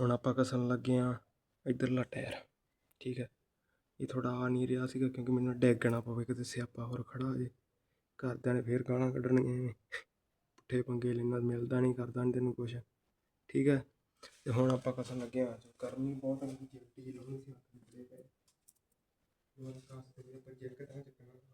ਹੁਣ ਆਪਾਂ ਕਸਣ ਲੱਗੇ ਆ ਇਧਰਲਾ ਟਾਇਰ। ਠੀਕ ਹੈ। ਇਹ ਥੋੜਾ ਆ ਨਹੀਂ ਰਿਹਾ ਸੀਗਾ ਕਿਉਂਕਿ ਮੈਨੂੰ ਡੇਗਣਾ ਪਵੇ, ਕਿਤੇ ਸਿਆਪਾ ਹੋਰ ਖੜਾ ਹੋ ਜੇ ਘਰਦਿਆਂ ਨੇ ਫੇਰ ਗਾਲਾਂ ਕੱਢਣੀਆਂ ਐਵੇਂ। ਪੁੱਠੇ ਪੰਗੇ ਲੈਣਾ ਮਿਲਦਾ ਨਹੀਂ, ਕਰਦਾ ਨਹੀਂ ਤੈਨੂੰ ਕੁਛ। ਠੀਕ ਹੈ। ਤੇ ਹੁਣ ਆਪਾਂ ਕਸਣ ਲੱਗੇ ਆ ਕਰਨੀ ਬਹੁਤ ਲੱਗੀ ਚਿੱਟੀ ਲਾਉਣੀ ਸੀ ਹੱਥ ਨਿਕਲੇ ਪਏ। ਉਹ ਕਾਸ ਤੇ ਆਪਾਂ ਜੈਕ ਚੱਕਣਾ।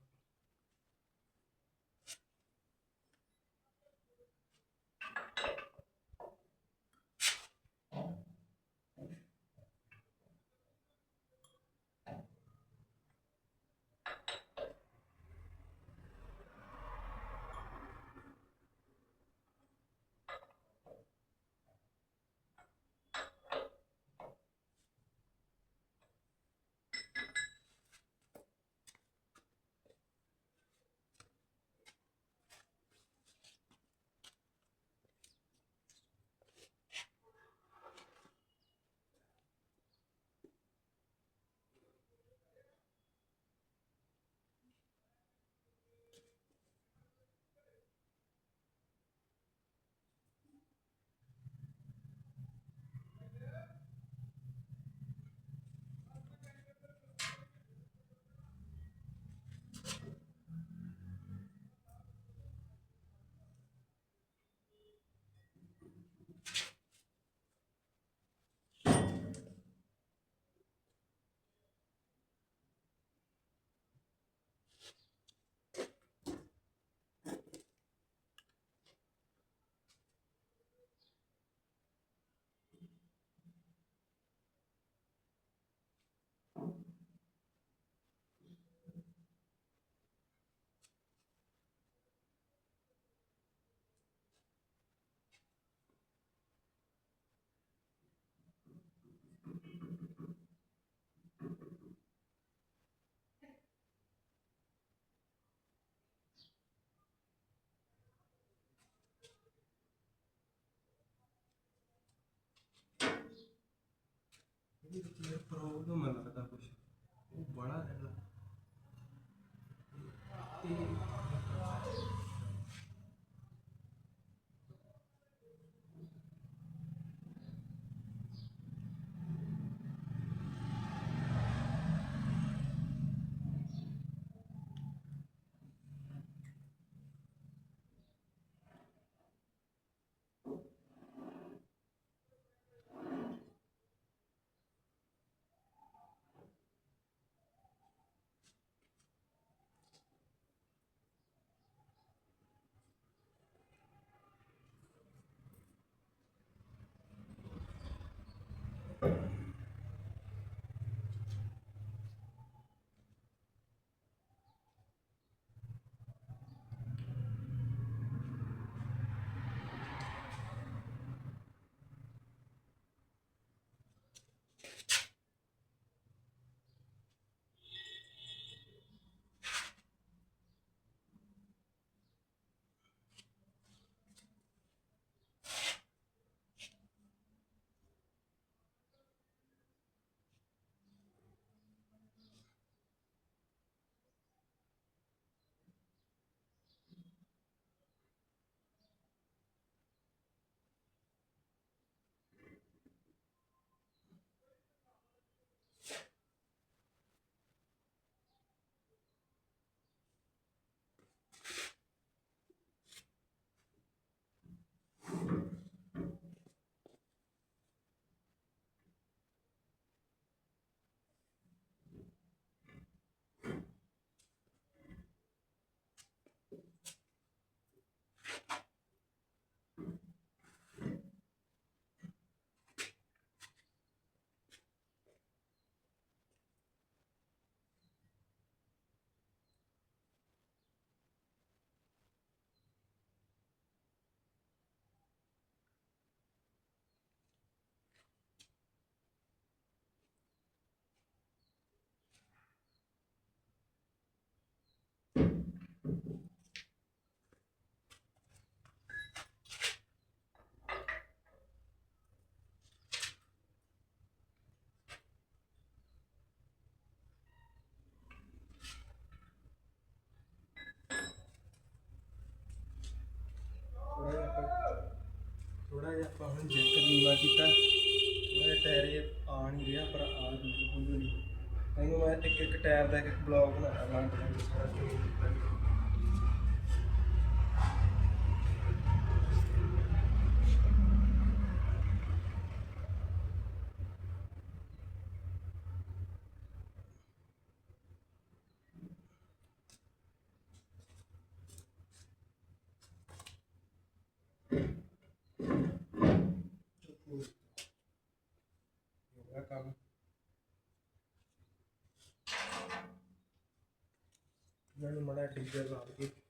ਇਹਦੇ ਵਿੱਚ ਯਾਰ ਪ੍ਰੋਬਲਮ ਹੈ ਲੱਗਦਾ ਕੁਛ। ਉਹ ਬੜਾ ਹੈਗਾ। ਤੇ ਇਹ ਆ ਨਹੀਂ ਰਿਹਾ ਪਰ ਆ ਨਹੀਂ ਹੌਲੀ ਹੌਲੀ ਇਹਨੂੰ ਮੈਂ ਇੱਕ ਇੱਕ ਟਾਇਰ ਦਾ ਇੱਕ ਇੱਕ ਬਲੌਕ ਬਣਾਇਆ ਲੰਗ ਹੋ ਗਿਆ ਕੰਮ ਇਹਨਾਂ ਨੂੰ ਮੜਾ ਡੀਜ਼ਲ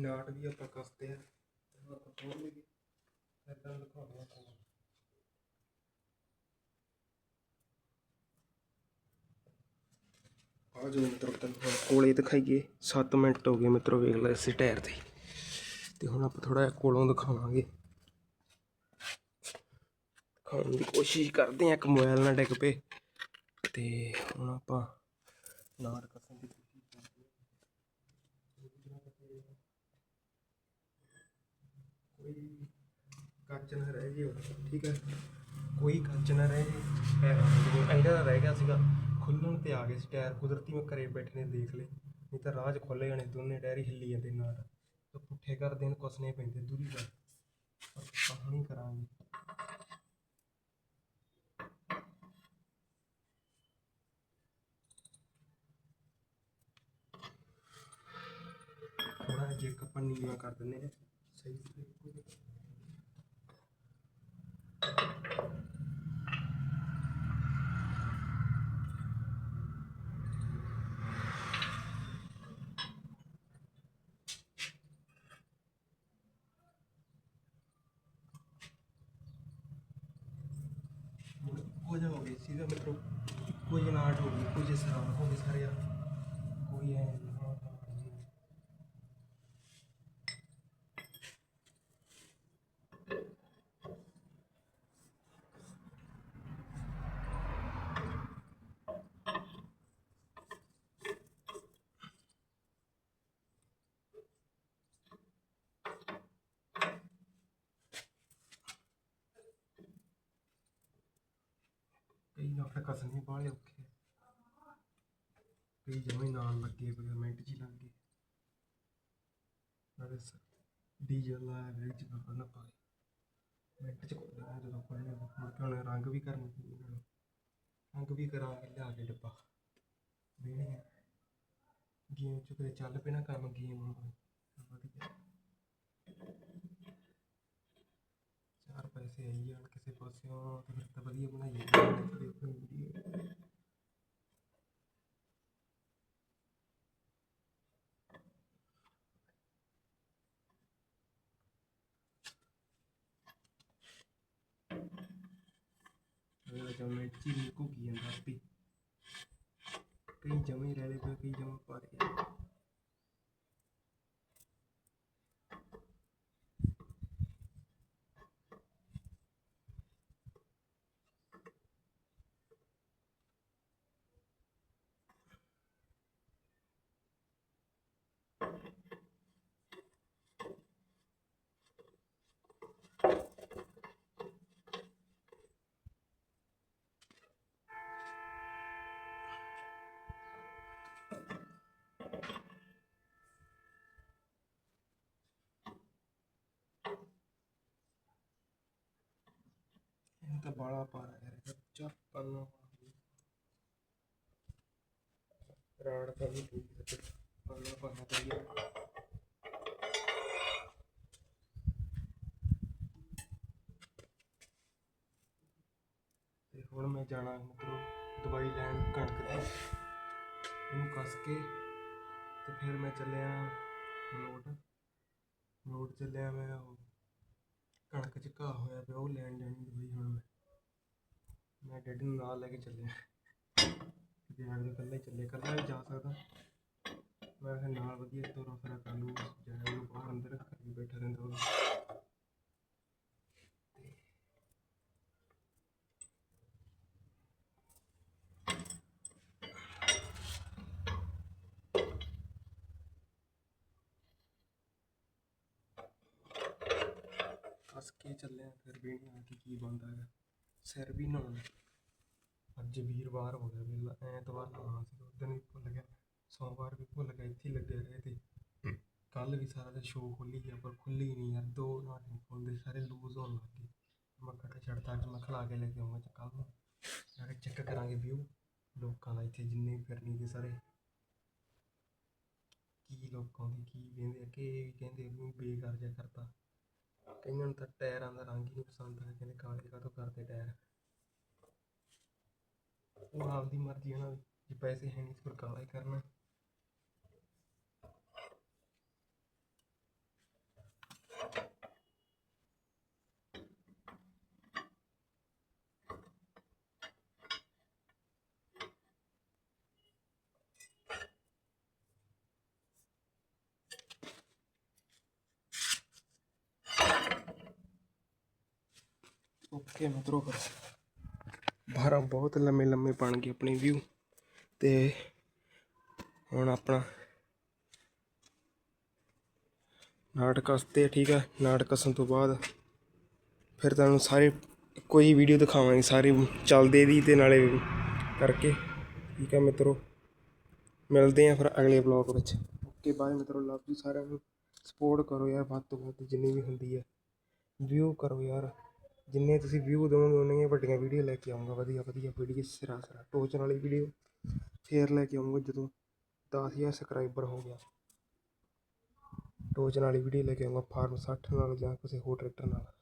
ਨਾਟ ਵੀ ਆਪਾਂ ਕੱਸਦੇ ਆ। ਲਈਏ ਇਦਾਂ ਜੋ ਮਿੱਤਰੋ ਤੈਨੂੰ ਹੁਣ ਕੋਲੇ ਦਿਖਾਈਏ। 7 ਮਿੰਟ ਹੋ ਗਏ ਮਿੱਤਰੋ ਵੇਖ ਲੈ ਇਸੇ ਟਾਇਰ ਤੇ। ਤੇ ਹੁਣ ਆਪਾਂ ਥੋੜਾ ਜਿਹਾ ਕੋਲੋਂ ਦਿਖਾਵਾਂਗੇ। ਦਿਖਾਉਣ ਦੀ ਕੋਸ਼ਿਸ਼ ਕਰਦੇ ਆ ਇੱਕ ਮੋਬਾਈਲ ਨਾਲ ਡਿੱਗ ਪਏ। ਤੇ ਹੁਣ ਆਪਾਂ ਨਾੜ ਕੱਸਣ ਦੀ ਕੋਸ਼ਿਸ਼ ਕਰਦੇ ਹਾਂ ਕੋਈ ਕੱਚ ਨਾ ਰਹਿ ਜੇ ਠੀਕ ਹੈ? ਕੋਈ ਕੱਚ ਨਾ ਰਹਿ ਜੇ, ਪੈਰਾਂ ਨੂੰ ਐਂਡਾ ਦਾ ਰਹਿ ਗਿਆ ਸੀਗਾ। ਖੁੱਲਣ ਤੇ ਆ ਗਏ ਸੀ ਟਾਇਰ, ਕੁਦਰਤੀ ਮੈਂ ਘਰੇ ਬੈਠੇ ਨੇ ਦੇਖ ਲਏ। ਨਹੀਂ ਤਾਂ ਰਾਹ 'ਚ ਖੁੱਲੇ ਜਾਣੇ ਦੋਨੇ ਟਾਇਰ ਹੀ ਹਿੱਲੀ ਜਾਂਦੇ ਨਾਲ। ਤਾਂ ਪੁੱਠੇ ਕਰਦੇ ਨੇ ਕੁਸਨੇ ਪੈਂਦੇ ਦੂਰੀ ਦਾ। ਆਪਾਂ ਨਹੀਂ ਕਰਾਂਗੇ। ਥੋੜਾ ਜਿਹਾ ਜੇਕ ਆਪਾਂ ਨੀਵਾਂ ਕਰ ਦਿੰਦੇ ਹਾਂ ਸਹੀ ਤਰੀਕੇ ਹੋ ਗਈ ਸੀਗਾ, ਮਤਲਬ ਇੱਕੋ ਜਿਹੇ ਨਾਟ ਹੋ ਗਈ ਇੱਕੋ ਜਿਹੇ ਹੋ ਗਏ ਸਾਰੇ ਕੋਈ ਐ ਕਈ ਨਾਟ ਕਸਣੇ ਬਾਹਲੇ ਔਖੇ। ਆ। ਕਈ ਜਮੇ ਨਾਲ ਲੱਗੇ ਪਏ ਆ, ਮਿੰਟ 'ਚ ਹੀ ਲੱਗ। ਗਏ ਨਾਲੇ ਡੀਜ਼ਲ ਲਾਇਆ ਵਿੱਚ ਨਾ ਪਾਏ। ਮਿੰਟ 'ਚ ਖੁੱਲ ਗਿਆ ਜਦੋਂ ਖੁੱਲ੍ਹਣੇ ਮੁੜ ਕੇ ਹੁਣ ਰੰਗ ਵੀ ਕਰਨੇ ਪੈਂਦੇ ਇਹਨਾਂ ਨੂੰ। ਰੰਗ ਵੀ ਕਰਾ ਕੇ ਲਿਆ ਕੇ ਡੱਬਾ। ਵੇਣੇ ਗੇਮ 'ਚ ਕਿਤੇ ਚੱਲ ਪਏ ਨਾ ਕੰਮ ਗੇਮ ਹੋਵੇ ਵਧੀਆ। ਚਾਰ ਪੈਸੇ ਆਈ ਜਾਣ। ਕਿਸੇ ਪਾਸਿਓਂ ਤੇ ਫਿਰ ਤਾਂ ਵਧੀਆ ਬਣਾਈਏ ਵੀਡੀਓ ਅਗਲਾ ਜਮੇ ਚੀਨੀ ਘੁੱਗੀ ਜਾਂਦਾ ਆਪੀ ਕਈ ਜਮੇ ਰਹਿ ਲਏ ਪਏ ਕਈ ਜਮੇ ਪਾ ਗਏ ਇਹ ਤਾਂ ਬਾਲਾ ਪਾ ਰਿਹਾ ਯਾਰ ਰਾੜ ਤਾਂ ਵੀ ਠੀਕ ਹੈ ਤੇ ਪਾਣਾ ਚਾਹੀਦਾ ਤੇ ਹੁਣ ਮੈਂ ਜਾਣਾ ਮਤਲਬ ਦਵਾਈ ਲੈਣ ਕਣਕ ਦੀ। ਇਹਨੂੰ ਕੱਸ ਕੇ ਤੇ ਫਿਰ ਮੈਂ ਚੱਲਿਆ ਮਲੋਟ। ਮਲੋਟ ਚੱਲਿਆ ਮੈਂ ਕਣਕ ਚ ਘਾਹ ਹੋਇਆ ਪਿਆ, ਉਹ ਲੈਣ ਜਾਣੀ ਦਵਾਈ ਹੁਣ ਮੈਂ। ਮੈਂ ਡੈਡੀ ਨੂੰ ਨਾਲ ਲੈ ਕੇ ਚੱਲਿਆ। ਕਿ ਮੈਂ ਅਗਲੇ ਇਕੱਲਾ ਹੀ ਚੱਲੇ ਇਕੱਲਾ ਵੀ ਜਾ ਸਕਦਾ। ਮੈਂ ਕਿਹਾ ਨਾਲ ਵਧੀਆ ਤੋਰਾ ਫੇਰਾ ਕਰ ਲੂ ਜਾਇਆ ਉਹ ਬਾਹਰ ਅੰਦਰ ਘਰ ਬੈਠਾ ਰਹਿੰਦਾ ਉਹ ਕੱਸ ਕੇ ਚੱਲਿਆ, ਫਿਰ ਵੀ ਨਹੀਂ ਆ ਕਿ ਕੀ ਬੰਦਾ ਹੈਗਾ। ਸਿਰ ਵੀ ਨਹਾਉਣਾ ਅੱਜ ਵੀਰਵਾਰ ਹੋ ਗਿਆ ਵੇਲਾ ਐਤਵਾਰ ਨਹਾਉਣਾ ਸੀ ਉਸ ਦਿਨ ਵੀ ਭੁੱਲ ਗਿਆ। ਸੋਮਵਾਰ ਵੀ ਭੁੱਲ ਗਿਆ ਇੱਥੇ ਹੀ ਲੱਗੇ ਰਹੇ ਤੇ। ਕੱਲ ਵੀ ਸਾਰਾ ਦਿਨ ਸ਼ੋਅ ਖੁੱਲੀ ਗਿਆ ਪਰ ਖੁੱਲੀ ਨਹੀਂ ਯਾਰ ਦੋ ਨਾ ਨਹੀਂ ਖੁੱਲਦੇ ਸਾਰੇ ਲੂਜ਼ ਹੋਣ ਲੱਗ ਗਏ। ਮੈਂ ਕੱਟ ਛੱਡਤਾ ਅੱਜ ਮੈਂ ਖਲਾ ਕੇ ਲੈ ਕੇ ਆਉਂਗਾ ਕੱਲ ਨੂੰ। ਜਾ ਕੇ ਚੈੱਕ ਕਰਾਂਗੇ ਵਿਊ ਲੋਕਾਂ ਦਾ ਇੱਥੇ ਜਿੰਨੇ ਵੀ ਫਿਰਨੀ ਦੇ ਸਾਰੇ। ਕੀ ਲੋਕਾਂ ਦੀ ਕੀ ਕਹਿੰਦੇ ਆ ਕਿ ਕਹਿੰਦੇ ਵੀ ਬੇਕਾਰ ਜਿਹਾ ਕਰਤਾ। ਕਈਆਂ ਨੂੰ ਤਾਂ ਟਾਇਰਾਂ ਦਾ ਰੰਗ ਹੀ ਨਹੀਂ ਪਸੰਦ ਆ, ਕਹਿੰਦੇ ਕਾਲੇ ਕਾਹਤੋਂ ਕਰਦੇ ਟਾਇਰ। ਉਹ ਆਪਦੀ ਮਰਜ਼ੀ ਉਹਨਾਂ ਦੀ ਜੇ ਪੈਸੇ ਹੈ ਨਹੀਂ ਫਿਰ ਕਾਲਾ ਹੀ ਕਰਨਾ। ਓਕੇ ਮਿੱਤਰੋ ਫਿਰ ਬਾਰਾਂ ਬਹੁਤ ਲੰਮੇ ਲੰਮੇ ਬਣ ਗਏ ਆਪਣੇ ਵਿਊ ਤੇ ਹੁਣ ਆਪਣਾ ਨਾਟਕ ਹਸਤੇ ਠੀਕ ਹੈ ਨਾਟਕ ਹੱਸਣ ਤੋਂ ਬਾਅਦ ਫਿਰ ਤੁਹਾਨੂੰ ਸਾਰੇ ਕੋਈ ਵੀਡੀਓ ਦਿਖਾਵਾਂਗੇ, ਸਾਰੇ ਚੱਲਦੇ ਦੀ ਤੇ ਨਾਲੇ ਕਰਕੇ। ਠੀਕ ਆ ਮਿੱਤਰੋ? ਮਿਲਦੇ ਆ ਫਿਰ ਅਗਲੇ ਬਲੌਗ ਵਿੱਚ। ਓਕੇ ਬਾਏ ਮਿੱਤਰੋ ਲਵ ਯੂ ਸਾਰਿਆਂ ਨੂੰ। ਸਪੋਰਟ ਕਰੋ ਯਾਰ, ਵੱਧ ਤੋਂ ਵੱਧ ਜਿੰਨੀ ਵੀ ਹੁੰਦੀ ਹੈ ਵਿਊ ਕਰੋ ਯਾਰ। ਜਿੰਨੇ ਤੁਸੀਂ ਵਿਊ ਦਿਓਗੇ ਉਨੀਆਂ ਵੱਡੀਆਂ ਵੀਡੀਓ ਲੈ ਕੇ ਆਉਂਗਾ ਵਧੀਆ ਵਧੀਆ ਵੀਡੀਓ ਸਿਰਾ ਸਿਰਾ। ਟੋਚਣ ਵਾਲੀ ਵੀਡੀਓ ਫੇਰ ਲੈ ਕੇ ਆਉਂਗਾ ਜਦੋਂ 10000 ਸਬਸਕ੍ਰਾਈਬਰ ਹੋ ਗਿਆ। ਟੋਚਣ ਵਾਲੀ ਵੀਡੀਓ ਲੈ ਕੇ ਆਉਂਗਾ ਫਾਰਮ 60 ਨਾਲ ਜਾਂ ਕਿਸੇ ਹੋਰ ਟਰੈਕਟਰ ਨਾਲ।